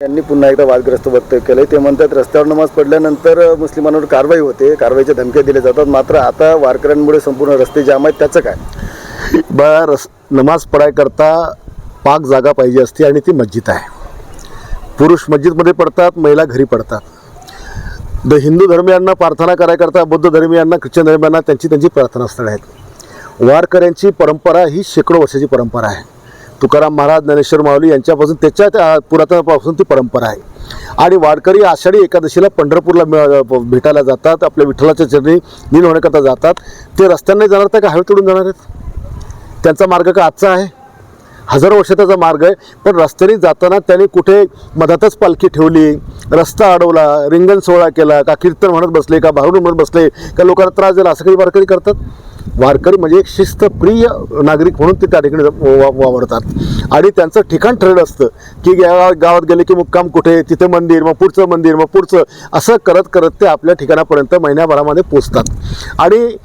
त्यांनी पुन्हा एकदा वादग्रस्त वक्तव्य केलं ते म्हणतात रस्त्यावर नमाज पडल्यानंतर मुस्लिमांवर कारवाई होते. कारवाईच्या धमक्या दिल्या जातात. मात्र आता वारकऱ्यांमुळे संपूर्ण रस्ते जाम आहेत. त्याचं काय? बा रस नमाज पडायकरता पाक जागा पाहिजे असते आणि ती मस्जिद आहे. पुरुष मस्जिदमध्ये पडतात महिला घरी पडतात. द हिंदू धर्मियांना प्रार्थना करायकरता बौद्ध धर्मियांना ख्रिश्चन धर्मियांना त्यांची त्यांची प्रार्थनास्थळं आहेत. वारकऱ्यांची परंपरा ही शेकडो वर्षाची परंपरा आहे. तुकाराम महाराज ज्ञानेश्वर माऊली यांच्यापासून त्याच्या त्या पुरातनापासून ती परंपरा आहे. आणि वारकरी आषाढी एकादशीला पंढरपूरला मिळ- भेटायला जातात आपल्या विठ्ठलाच्या चरणी नील होण्याकरता जातात. ते रस्त्याने जाणार तर का हवे तोडून जाणार आहेत? त्यांचा मार्ग का आजचा आहे? हजारो वर्ष त्याचा मार्ग आहे पण रस्त्याने जाताना त्याने कुठे मधातच पालखी ठेवली रस्ता अडवला रिंगण सोहळा केला का कीर्तन म्हणत बसले का भारून म्हणत बसले का लोकांना त्रास दिला असं काही वारकरी करतात? वारकरी म्हणजे एक शिस्तप्रिय नागरिक म्हणून ते त्या ठिकाणी वा- वावरतात. आणि त्यांचं ठिकाण ठरलं असतं की या गावात गेले की मुक्काम कुठे तिथे मंदिर मग पुढचं मंदिर मग पुढचं असं करत करत ते आपल्या ठिकाणापर्यंत महिन्याभरामध्ये पोचतात. आणि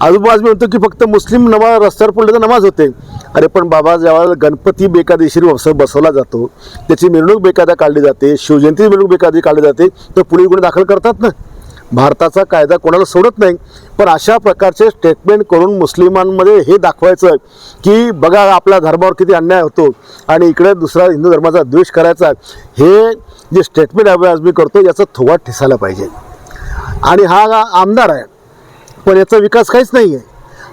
आजूबाजू मी म्हणतो की फक्त मुस्लिम नमाज रस्त्यावर पडले तर नमाज होते. अरे पण बाबा ज्यावेळेला गणपती बेकायदेशीर बसवला जातो त्याची मिरवणूक बेकायदा काढली जाते शिवजयंती मिरवणूक बेकायदा काढली जाते तर पुढील गुन्हे दाखल करतात ना. भारताचा कायदा कोणाला सोडत नाही. पण अशा प्रकारचे स्टेटमेंट करून मुस्लिमांमध्ये हे दाखवायचं की बघा आपल्या धर्मावर किती अन्याय होतो आणि इकडे दुसरा हिंदू धर्माचा द्वेष करायचा हे जे स्टेटमेंट आज मी करतो याचा थोवा ठिसायला पाहिजे. आणि हा आमदार आहे पण याचा विकास काहीच नाही आहे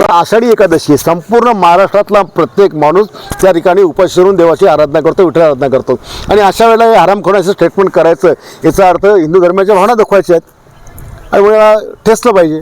आषाढी एकादशी संपूर्ण महाराष्ट्रातला प्रत्येक माणूस त्या ठिकाणी उपास करून देवाची आराधना करतो विठ्ठल आराधना करतो. आणि अशा वेळेला हे हरामखोराचं स्टेटमेंट करायचं याचा अर्थ हिंदू धर्माच्या भावना दाखवायच्या आहेत. आणि वेळेला ठेचलं पाहिजे.